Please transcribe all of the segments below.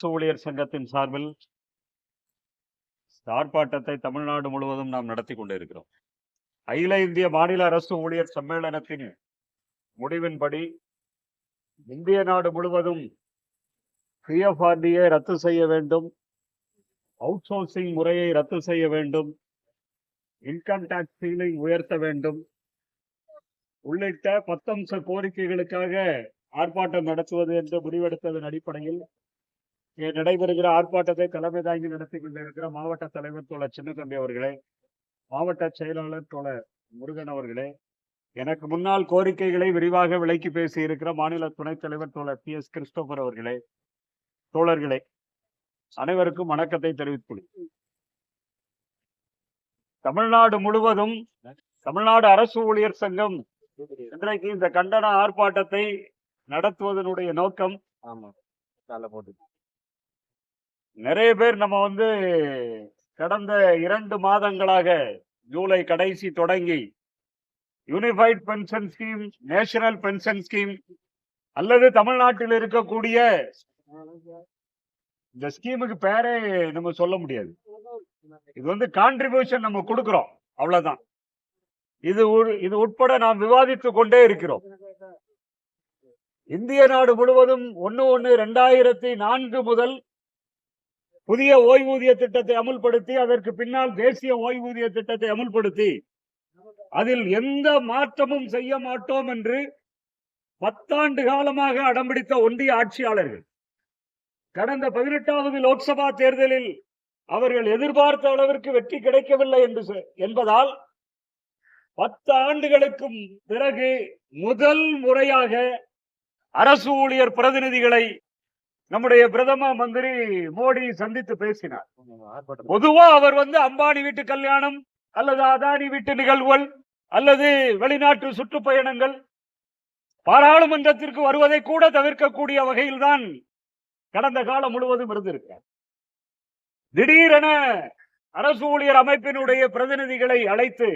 அரசு ஊழியர் சங்கத்தின் சார்பில் ஆர்ப்பாட்டத்தை தமிழ்நாடு முழுவதும் நாம் நடத்தி கொண்டிருக்கிறோம். அகில இந்திய மாநில அரசு ஊழியர் சம்மேளனத்தின் முடிவின்படி இந்திய நாடு முழுவதும் பிஎஃப்ஆர்டியை ரத்து செய்ய வேண்டும். அவுட் சோர்சிங் முறையை ரத்து செய்ய வேண்டும். இன்கம் டாக்ஸ் சீலிங் உயர்த்த வேண்டும். உள்ளிட்ட பத்தம்ச கோரிக்கைகளுக்காக ஆர்ப்பாட்டம் நடத்துவது என்று முடிவெடுத்ததன் அடிப்படையில் நடைபெறுகிற ஆர்ப்பாட்டத்தை தலைமை தாங்கி நடத்தி கொண்டிருக்கிற மாவட்ட தலைவர் தோழர் சின்னத்தம்பி அவர்களே மாவட்ட செயலாளர் தோழர் முருகன் அவர்களே எனக்கு முன்னால் கோரிக்கைகளை விரிவாக விலக்கி பேசி இருக்கிற மாநில துணைத் தலைவர் தோழர் பி. எஸ். கிறிஸ்டோபர் அவர்களே தோழர்களே அனைவருக்கும் வணக்கத்தை தெரிவித்துள்ளேன் தமிழ்நாடு முழுவதும் தமிழ்நாடு அரசு ஊழியர் சங்கம் இன்றைக்கு இந்த கண்டன ஆர்ப்பாட்டத்தை நடத்துவதனுடைய நோக்கம் ஆமா கால போட்டு நிறைய பேர் நம்ம வந்து கடந்த இரண்டு மாதங்களாக ஜூலை கடைசி தொடங்கி unified pension scheme national pension scheme அல்லது தமிழ்நாட்டில் இருக்கக்கூடிய இந்த ஸ்கீமுக்கு பேரே நம்ம சொல்ல முடியாது. இது வந்து கான்ட்ரிபியூஷன் நம்ம கொடுக்குறோம். அவ்வளவுதான். இது உள்- இது உட்பட நாம் விவாதித்துக் கொண்டே இருக்கிறோம். இந்திய நாடு முழுவதும் ஒன்று ஒன்று ரெண்டாயிரத்தி நான்கு முதல் புதிய ஓய்வூதிய திட்டத்தை அமுல்படுத்தி அதற்கு பின்னால் தேசிய ஓய்வூதிய திட்டத்தை அமுல்படுத்தி அதில் எந்த மாற்றமும் செய்ய மாட்டோம் என்று பத்தாண்டு காலமாக அடம்பிடித்த ஒன்றிய ஆட்சியாளர்கள். கடந்த பதினெட்டாவது லோக்சபா தேர்தலில் அவர்கள் எதிர்பார்த்த அளவிற்கு வெற்றி கிடைக்கவில்லை என்று என்பதால் பத்து ஆண்டுகளுக்கு பிறகு முதல் முறையாக அரசு ஊழியர் பிரதிநிதிகளை நம்முடைய பிரதம மந்திரி மோடி சந்தித்து பேசினார். பொதுவா அவர் வந்து அம்பானி வீட்டு கல்யாணம் அல்லது அதானி வீட்டு நிகழ்வுகள் அல்லது வெளிநாட்டு சுற்றுப்பயணங்கள் பாராளுமன்றத்திற்கு வருவதை கூட தவிர்க்கக்கூடிய வகையில்தான் கடந்த காலம் முழுவதும் இருந்திருக்கிறார். திடீரென அரசு ஊழியர் அமைப்பினுடைய பிரதிநிதிகளை அழைத்து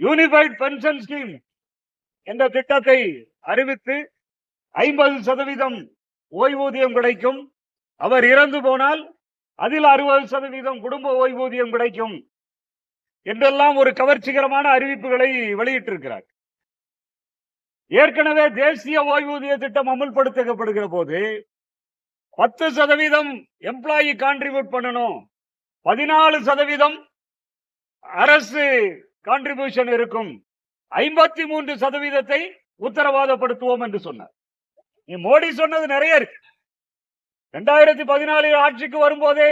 யூனிஃபைட் பென்ஷன் ஸ்கீம் என்ற திட்டத்தை அறிவித்து ஐம்பது சதவீதம் ஓய்வூதியம் கிடைக்கும். அவர் இறந்து போனால் அதில் அறுபது சதவீதம் குடும்ப ஓய்வூதியம் கிடைக்கும். என்றெல்லாம் ஒரு கவர்ச்சிகரமான அறிவிப்புகளை வெளியிட்டிருக்கிறார். ஏற்கனவே தேசிய ஓய்வூதிய திட்டம் அமுல்படுத்தப்படுகிற போது பத்து சதவீதம் எம்ப்ளாயி கான்ட்ரிபியூட் பண்ணணும். பதினாலு சதவீதம் அரசு கான்ட்ரிபியூஷன் இருக்கும். ஐம்பத்தி மூன்று சதவீதத்தை உத்தரவாதப்படுத்துவோம் என்று சொன்னார். நீ மோடி சொன்னது நிறைய இருக்கு. ரெண்டாயிரத்தி பதினாலில் ஆட்சிக்கு வரும்போதே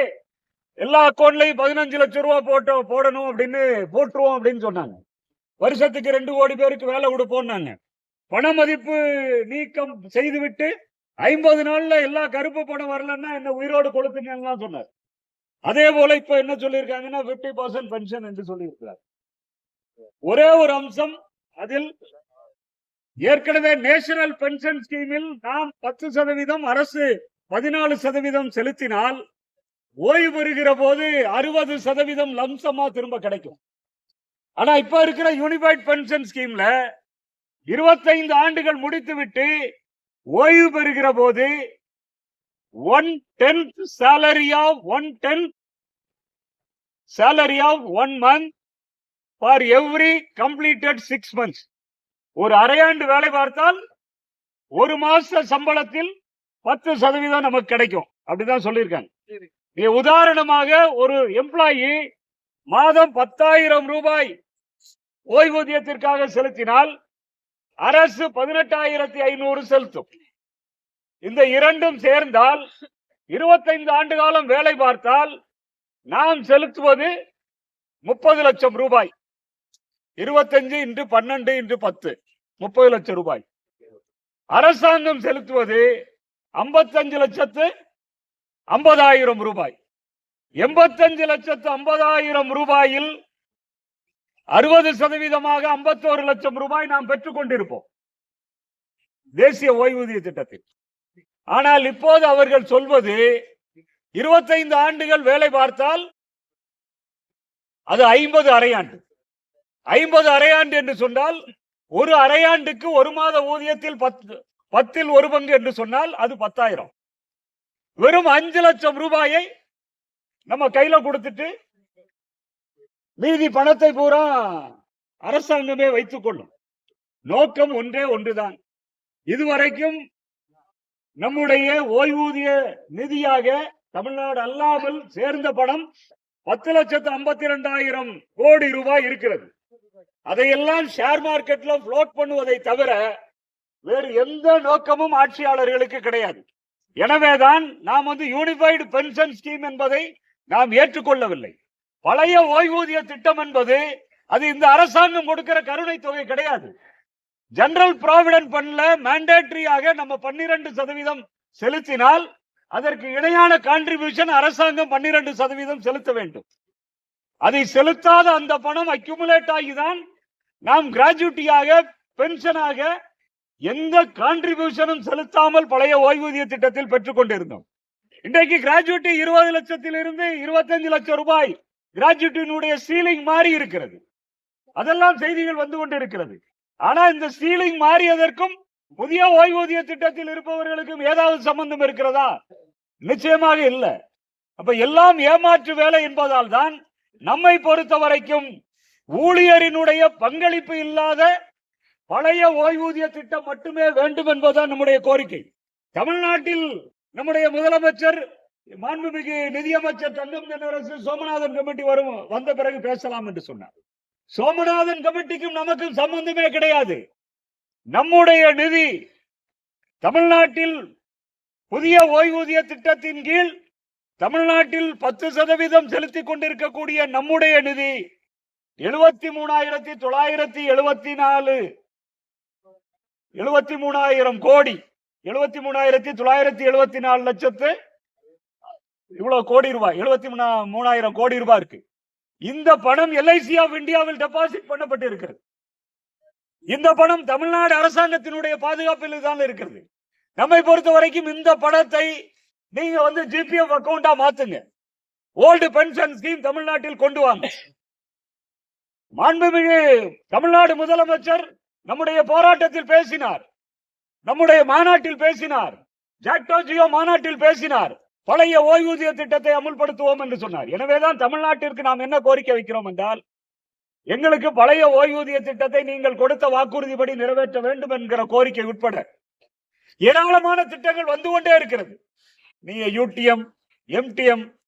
எல்லா அக்கௌண்ட்லயும் பதினஞ்சு லட்சம் ரூபாய் போட்டு போடணும் அப்படின்னு போட்டுருவோம் அப்படின்னு சொன்னாங்க. வருஷத்துக்கு ரெண்டு கோடி பேருக்கு வேலை கொடுப்போம்னாங்க. பண மதிப்பு நீக்கம் செய்துவிட்டு ஐம்பது நாள்ல எல்லா கருப்பு பணம் வரலன்னா என்ன உயிரோடு கொளுத்துங்கன்னு சொன்னார். அதே போல இப்ப என்ன சொல்லியிருக்காங்கன்னா 50% பர்சன்ட் பென்ஷன் என்று சொல்லியிருக்கிறார். ஒரே ஒரு அம்சம் அதில் ஏற்கனவே நேஷனல் பென்ஷன் ஸ்கீமில் நாம் பத்து சதவீதம் அரசு பதினாலு சதவீதம் செலுத்தினால் ஓய்வு பெறுகிற போது அறுபது சதவீதம் லம்சமா திரும்ப கிடைக்கும். ஆனா இப்ப இருக்கிற யூனிஃபைட் பென்ஷன் ஸ்கீம்ல இருபத்தைந்து ஆண்டுகள் முடித்துவிட்டு ஓய்வு பெறுகிற போது one tenth salary of one tenth salary of one month for every completed six months ஒரு அரையாண்டு வேலை பார்த்தால் ஒரு மாச சம்பளத்தில் பத்து சதவீதம் நமக்கு கிடைக்கும். அப்படிதான் சொல்லியிருக்காங்க. நீ உதாரணமாக ஒரு எம்ப்ளாயி மாதம் பத்தாயிரம் ரூபாய் ஓய்வூதியத்திற்காக செலுத்தினால் அரசு பதினெட்டாயிரத்தி ஐநூறு செலுத்தும். இந்த இரண்டும் சேர்ந்தால் இருபத்தைந்து ஆண்டு காலம் வேலை பார்த்தால் நாம் செலுத்துவது முப்பது லட்சம் ரூபாய். இருபத்தஞ்சு இன்று பன்னெண்டு இன்று பத்து முப்பது லட்சம் ரூபாய். அரசாங்கம் செலுத்துவது ஐம்பத்தஞ்சு லட்சத்து ஐம்பதாயிரம் ரூபாய். எண்பத்தஞ்சு லட்சத்து ஐம்பதாயிரம் ரூபாயில் அறுபது சதவீதமாக ஐம்பத்தோரு லட்சம் ரூபாய் நாம் பெற்றுக் கொண்டிருப்போம். தேசிய ஓய்வூதிய திட்டத்தில். ஆனால் இப்போது அவர்கள் சொல்வது இருபத்தைந்து ஆண்டுகள் வேலை பார்த்தால் அது ஐம்பது அரையாண்டு. ஐம்பது அரையாண்டு என்று சொன்னால் ஒரு அரையாண்டுக்கு ஒரு மாத ஊதியத்தில் பத்து பத்தில் ஒரு பங்கு என்று சொன்னால் அது பத்தாயிரம். வெறும் அஞ்சு லட்சம் ரூபாயை நம்ம கையில கொடுத்துட்டு மீதி பணத்தை பூரா அரசாங்கமே வைத்துக் கொள்ளும். நோக்கம் ஒன்றே ஒன்றுதான். இதுவரைக்கும் நம்முடைய ஓய்வூதிய நிதியாக தமிழ்நாடு அல்லாமல் சேர்ந்த பணம் பத்து லட்சத்து ஐம்பத்தி இரண்டாயிரம் கோடி ரூபாய் இருக்கிறது. அதையெல்லாம் ஷேர் மார்க்கெட்ல ஃப்ளோட் பண்ணுவதை தவிர வேறு எந்த நோக்கமும் ஆட்சியாளர்களுக்கு கிடையாது. எனவேதான் நாம் வந்து யூனிஃபைடு பென்ஷன் ஸ்கீம் என்பதை நாம் ஏற்றுக்கொள்ளவில்லை. பழைய ஓய்வூதிய திட்டம் என்பது அது இந்த அரசாங்கம் கொடுக்கிற கருணை தொகை கிடையாது. ஜெனரல் ப்ராவிடன்ட் பண்ணல மேண்டேட்டரியாக நம்ம பன்னிரண்டு சதவீதம் செலுத்தினால் அதற்கு இணையான கான்ட்ரிபியூஷன் அரசாங்கம் பன்னிரண்டு சதவீதம் செலுத்த வேண்டும். அதை செலுத்தாத அந்த பணம் அக்யூமுலேட் ஆகிதான் நாம் கிராஜுவிட்டியாக பென்ஷனாக எந்த கான்ட்ரிபியூஷனும் செலுத்தாமல் பழைய ஓய்வூதிய திட்டத்தில் பெற்றுக் கொண்டிருந்தோம். இன்றைக்கு கிராஜுவிட்டி இருபது லட்சத்திலிருந்து இருபத்தஞ்சு லட்சம் ரூபாய் கிராஜுவிட்டியினுடைய சீலிங் மாறி இருக்கிறது. அதெல்லாம் செய்திகள் வந்து கொண்டிருக்கிறது. ஆனா இந்த சீலிங் மாறியதற்கும் புதிய ஓய்வூதிய திட்டத்தில் இருப்பவர்களுக்கும் ஏதாவது சம்பந்தம் இருக்கிறதா? நிச்சயமாக இல்லை. அப்ப எல்லாம் ஏமாற்று வேலை என்பதால் தான் நம்மை பொறுத்த வரைக்கும் ஊழியரினுடைய பங்களிப்பு இல்லாத பழைய ஓய்வூதிய திட்டம் மட்டுமே வேண்டும் என்பதுதான் நம்முடைய கோரிக்கை. தமிழ்நாட்டில் நம்முடைய முதலமைச்சர் மாண்புமிகு நிதியமைச்சர் தங்கம் தென்னரசு சோமநாதன் கமிட்டி வரும் வந்த பிறகு பேசலாம் என்று சொன்னார். சோமநாதன் கமிட்டிக்கும் நமக்கும் சம்பந்தமே கிடையாது. நம்முடைய நிதி தமிழ்நாட்டில் புதிய ஓய்வூதிய திட்டத்தின் கீழ் தமிழ்நாட்டில் பத்து சதவீதம் செலுத்திக் கொண்டிருக்கக்கூடிய நம்முடைய நிதி எழுபத்தி மூணாயிரத்தி தொள்ளாயிரத்தி எழுபத்தி நாலு எழுபத்தி மூணாயிரம் கோடி எழுபத்தி மூணாயிரத்தி தொள்ளாயிரத்தி எழுபத்தி நாலு லட்சத்து இவ்வளவு கோடி ரூபாய். எழுபத்தி மூணா மூணாயிரம் கோடி ரூபாய் இருக்கு. இந்த பணம் எல்ஐசி ஆஃப் இந்தியாவில் டெபாசிட் பண்ணப்பட்டு இருக்கிறது இந்த பணம் தமிழ்நாடு அரசாங்கத்தினுடைய பாதுகாப்பில் தான் இருக்கிறது. நம்மை பொறுத்த வரைக்கும் இந்த பணத்தை நீங்க வந்து ஜிபிஎஃப் அக்கௌண்டா மாத்துங்க. ஓல்டு பென்ஷன் ஸ்கீம் தமிழ்நாட்டில் கொண்டு வாங்க. மாண்புமிகு தமிழ்நாடு முதலமைச்சர் நம்முடைய போராட்டத்தில் பேசினார். நம்முடைய மாநாட்டில் பேசினார். ஜாக்டோ ஜியோ மாநாட்டில் பேசினார். பழைய ஓய்வூதிய திட்டத்தை அமுல்படுத்துவோம் என்று சொன்னார். எனவேதான் தமிழ்நாட்டிற்கு நாம் என்ன கோரிக்கை வைக்கிறோம் என்றால் எங்களுக்கு பழைய ஓய்வூதிய திட்டத்தை நீங்கள் கொடுத்த வாக்குறுதிப்படி நிறைவேற்ற வேண்டும் என்கிற கோரிக்கை உட்பட ஏராளமான திட்டங்கள் வந்து கொண்டே இருக்கிறது. நீங்க யூடிஎம் எம்டிஎம்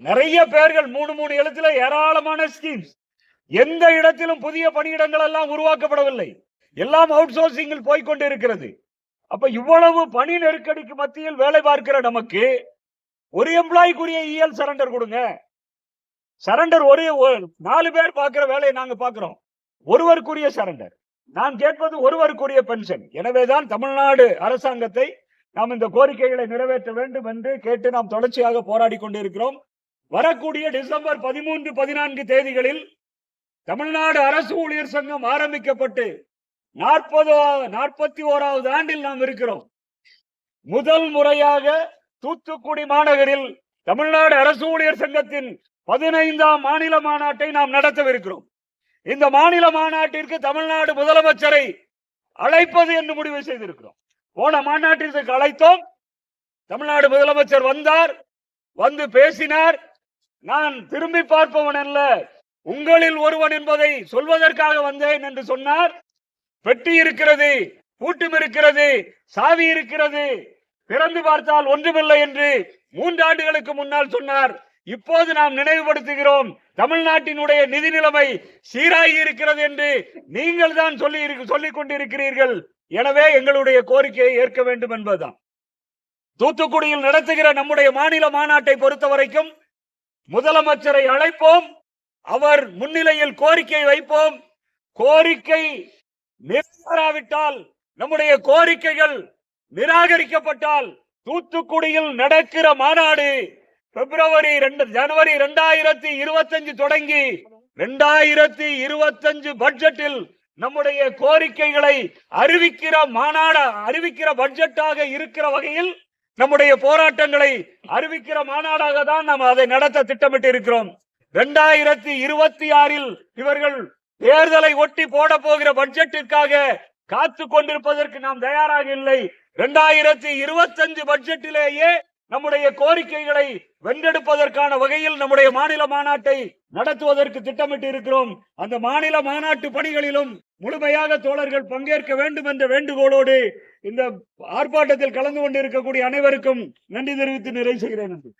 நிறைய பேர்கள் மூணு மூணு எழுத்துல ஏராளமான ஸ்கீம்ஸ் எந்த இடத்திலும் புதிய பணியிடங்கள் எல்லாம் உருவாக்கப்படவில்லை. எல்லாம் அவுட் சோர்சிங்கில் போய்கொண்டு இருக்கிறது. அப்ப இவ்வளவு பணி நெருக்கடிக்கு மத்தியில் வேலை பார்க்கிற நமக்கு ஒரு எம்ப்ளாய்க்குரிய இஎல் சரண்டர் கொடுங்க. சரண்டர் ஒரே ஒரு- நாலு பேர் பார்க்கிற வேலையை நாங்க பார்க்கிறோம். ஒருவருக்குரிய சரண்டர் நான் கேட்பது ஒருவருக்குரிய பென்ஷன் எனவேதான் தமிழ்நாடு அரசாங்கத்தை நாம் இந்த கோரிக்கைகளை நிறைவேற்ற வேண்டும் என்று கேட்டு நாம் தொடர்ச்சியாக போராடி கொண்டிருக்கிறோம். வரக்கூடிய டிசம்பர் பதிமூன்று பதினான்கு தேதிகளில் தமிழ்நாடு அரசு ஊழியர் சங்கம் ஆரம்பிக்கப்பட்டு நாற்பது நாற்பத்தி ஓராவது ஆண்டில் நாம் இருக்கிறோம். முதல் முறையாக தூத்துக்குடி மாநகரில் தமிழ்நாடு அரசு ஊழியர் சங்கத்தின் பதினைந்தாம் மாநில மாநாட்டை நாம் நடத்தவிருக்கிறோம். இந்த மாநில மாநாட்டிற்கு தமிழ்நாடு முதலமைச்சரை அழைப்பது என்று முடிவு செய்திருக்கிறோம். போன மாநாட்டிற்கு அழைத்தோம். தமிழ்நாடு முதலமைச்சர் வந்தார் வந்து பேசினார். நான் திரும்பி பார்ப்பவன் அல்ல உங்களில் ஒருவன் என்பதை சொல்வதற்காக வந்தேன் என்று சொன்னார். பெட்டி இருக்கிறது பூட்டும் இருக்கிறது சாவி இருக்கிறது. திறந்து பார்த்தால் ஒன்றுமில்லை என்று மூன்று ஆண்டுகளுக்கு முன்னால் சொன்னார். இப்போது நாம் நினைவுபடுத்துகிறோம் தமிழ்நாட்டினுடைய நிதி நிலைமை சீராகி இருக்கிறது என்று நீங்கள் தான் சொல்லி சொல்லிக் கொண்டிருக்கிறீர்கள். எனவே எங்களுடைய கோரிக்கையை ஏற்க வேண்டும் என்பதுதான். தூத்துக்குடியில் நடத்துகிற நம்முடைய மாநில மாநாட்டை பொறுத்த வரைக்கும் முதலமைச்சரை அழைப்போம் அவர் முன்னிலையில் கோரிக்கை வைப்போம். கோரிக்கை நிறைவேறாவிட்டால் நம்முடைய கோரிக்கைகள் நிராகரிக்கப்பட்டால் தூத்துக்குடியில் நடக்கிற மாநாடு பிப்ரவரி ரெண்டு ஜனவரி ரெண்டாயிரத்தி இருபத்தஞ்சு தொடங்கி ரெண்டாயிரத்தி இருபத்தஞ்சு பட்ஜெட்டில் நம்முடைய கோரிக்கைகளை அறிவிக்கிற மாநாட அறிவிக்கிற பட்ஜெட்டாக இருக்கிற வகையில் நம்முடைய போராட்டங்களை அறிவிக்கிற மாநாடாக தான் நாம் அதை நடத்த திட்டமிட்டு இருக்கிறோம் ரெண்டாயிரத்தி இருபத்தி ஆறில் இவர்கள் தேர்தலை ஒட்டி போட போகிற பட்ஜெட்டிற்காக காத்து கொண்டிருப்பதற்கு நாம் தயாராக இல்லை. இரண்டாயிரத்தி இருபத்தஞ்சு பட்ஜெட்டிலேயே நம்முடைய கோரிக்கைகளை வென்றெடுப்பதற்கான வகையில் நம்முடைய மாநில மாநாட்டை நடத்துவதற்கு திட்டமிட்டு இருக்கிறோம். அந்த மாநில மாநாட்டு பணிகளிலும் முழுமையாக தோழர்கள் பங்கேற்க வேண்டும் என்ற வேண்டுகோளோடு இந்த ஆர்ப்பாட்டத்தில் கலந்து கொண்டிருக்கக்கூடிய அனைவருக்கும் நன்றி தெரிவித்து நிறைவு செய்கிறேன் நன்றி.